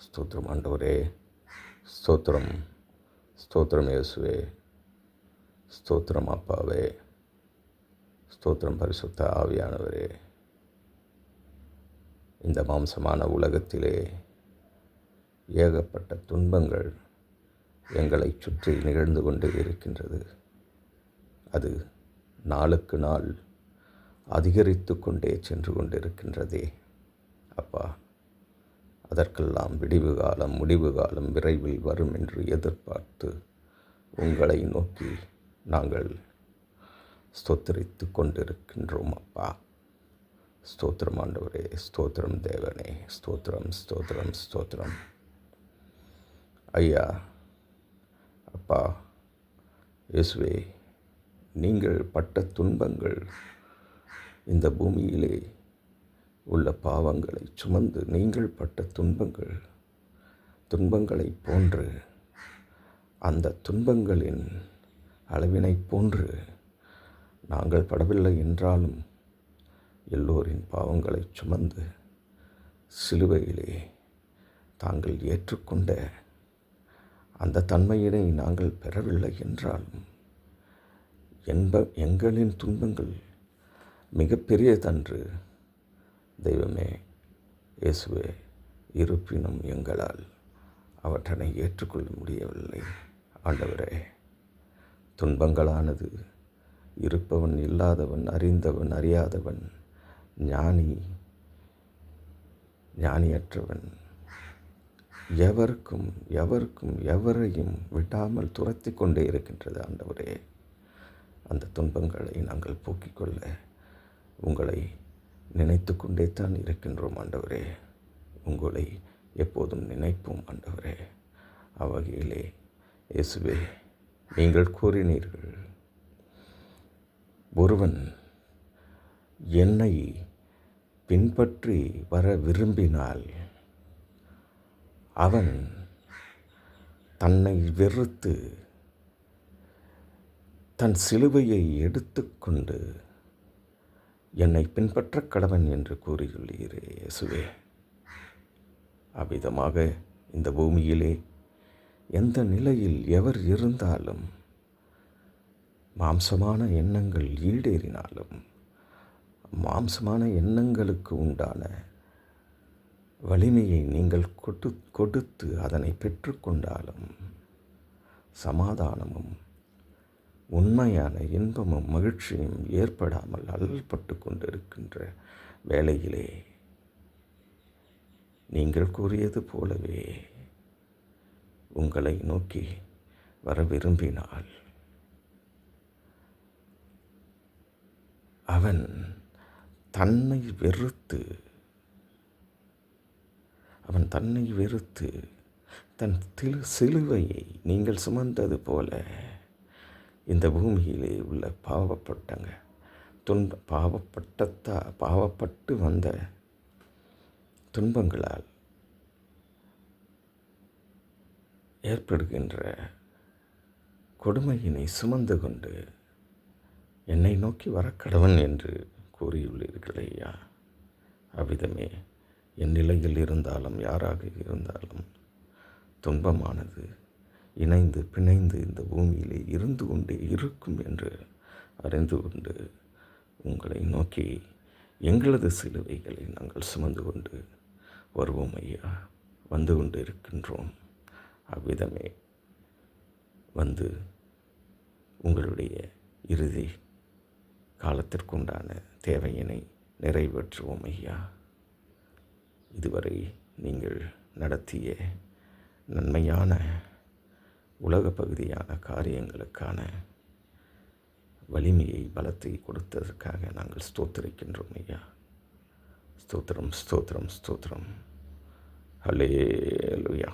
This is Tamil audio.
ஸ்தோத்திரம் ஆண்டவரே. ஸ்தோத்திரம் ஸ்தோத்திரம் இயேசுவே. ஸ்தோத்திரம் அப்பாவே. ஸ்தோத்திரம் பரிசுத்த ஆவியானவரே. இந்த மாம்சமான உலகத்திலே ஏகப்பட்ட துன்பங்கள் எங்களை சுற்றி நிகழ்ந்து கொண்டே இருக்கின்றது. அது நாளுக்கு நாள் அதிகரித்து கொண்டே சென்று கொண்டிருக்கின்றதே. அப்பா அதற்கெல்லாம் விடிவு காலம் முடிவு காலம் விரைவில் வரும் என்று எதிர்பார்த்து உங்களை நோக்கி நாங்கள் ஸ்தோத்தரித்து கொண்டிருக்கின்றோம் அப்பா. ஸ்தோத்திரம் ஆண்டவரே. ஸ்தோத்திரம் தேவனே. ஸ்தோத்திரம் ஸ்தோத்திரம் ஸ்தோத்திரம். ஐயா அப்பா இயேசுவே நீங்கள் பட்ட துன்பங்கள் இந்த பூமியிலே உள்ள பாவங்களை சுமந்து நீங்கள் பட்ட துன்பங்கள் துன்பங்களைப் போன்று அந்த துன்பங்களின் அளவினை போன்று நாங்கள் படவில்லை என்றாலும் எல்லோரின் பாவங்களை சுமந்து சிலுவையிலே தாங்கள் ஏற்றுக்கொண்ட அந்த தன்மையினை நாங்கள் பெறவில்லை என்றாலும் என்ப எங்களின் துன்பங்கள் மிகப்பெரியதன்று தெய்வமே இயேசுவே இருப்பினும் எங்களால் அவற்றனை ஏற்றுக்கொள்ள முடியவில்லை. ஆண்டவரே துன்பங்களானது இருப்பவன் இல்லாதவன் அறிந்தவன் அறியாதவன் ஞானி ஞானியற்றவன் எவருக்கும் எவருக்கும் எவரையும் விடாமல் துரத்தி கொண்டே இருக்கின்றது. ஆண்டவரே அந்த துன்பங்களை நாங்கள் போக்கிக் கொள்ள உங்களை நினைத்து கொண்டே தான் இருக்கின்றோம் ஆண்டவரே. உங்களை எப்போதும் நினைப்போம் ஆண்டவரே. அவ்வகையிலே இயேசுவே நீங்கள் கூறினீர்கள் ஒருவன் என்னை பின்பற்றி வர விரும்பினால் அவன் தன்னை வெறுத்து தன் சிலுவையை எடுத்துக்கொண்டு என்னை பின்பற்ற கடவன் என்று கூறியுள்ளீரே இயேசுவே. அவ்விதமாக இந்த பூமியிலே எந்த நிலையில் எவர் இருந்தாலும் மாம்சமான எண்ணங்கள் ஈடேறினாலும் மாம்சமான எண்ணங்களுக்கு உண்டான வலிமையை நீங்கள் கொடு கொடுத்து அதனை பெற்றுக்கொண்டாலும் சமாதானமும் உண்மையான இன்பமும் மகிழ்ச்சியும் ஏற்படாமல் அல்லல்பட்டு கொண்டிருக்கின்ற வேளையிலே நீங்கள் கூறியது போலவே உங்களை நோக்கி வர விரும்பினால் அவன் தன்னை வெறுத்து அவன் தன்னை வெறுத்து தன் திரு சிலுவையை நீங்கள் சுமந்தது போல இந்த பூமியிலே உள்ள பாவப்பட்டங்க. துன்ப பாவப்பட்டத்தா பாவப்பட்டு வந்த துன்பங்களால் ஏற்படுகின்ற கொடுமையினை சுமந்து கொண்டு என்னை நோக்கி வரக்கடவன் என்று கூறியுள்ளீர்கள் ஐயா. அவ்விதமே என் நிலையில் இருந்தாலும் யாராக இருந்தாலும் துன்பமானது இணைந்து பிணைந்து இந்த பூமியிலே இரு இருக்கும் என்று அறிந்து கொண்டு உங்களை நோக்கி எங்களது சிலுவைகளை நாங்கள் சுமந்து கொண்டு வருவோம் ஐயா. வந்து கொண்டு இருக்கின்றோம் அவ்விதமே வந்து உங்களுடைய இறுதி காலத்திற்குண்டான தேவையினை நிறைவேற்றுவோம் ஐயா. இதுவரை நீங்கள் நடத்திய நன்மையான உலக பகுதியான காரியங்களுக்கான வலிமையை பலத்தை கொடுத்ததற்காக நாங்கள் ஸ்தோத்திரிக்கின்றோம் ஐயா. ஸ்தோத்திரம் ஸ்தோத்திரம் ஸ்தோத்திரம். ஹலே லுயா